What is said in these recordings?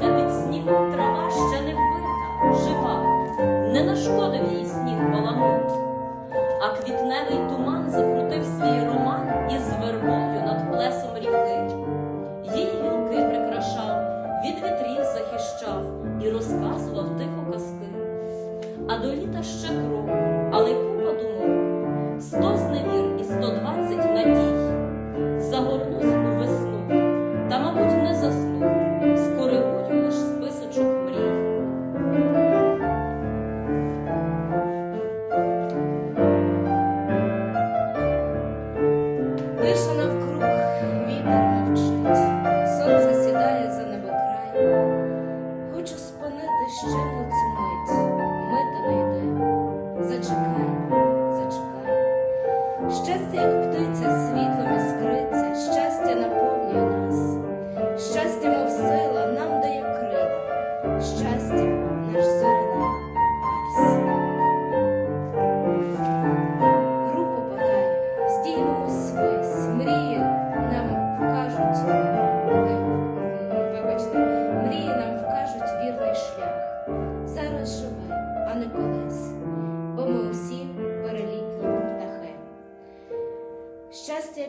Та під снігом трава ще не вбита, жива, не нашкодив їй сніг баламут, а квітневий туман закрутив свій роман із вербою над плесом ріки. Її гілки прикрашав, від вітрів захищав і розказував тихо казки. А до літа ще крок, але. Тиша навкруг, вітер мовчить, сонце сідає за небокрай. Хочу спинити ще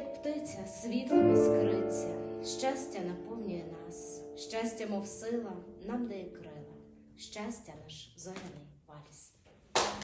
як птиця, світлом іскриться, щастя наповнює нас, щастя, мов сила, нам дає крила, щастя наш зоряний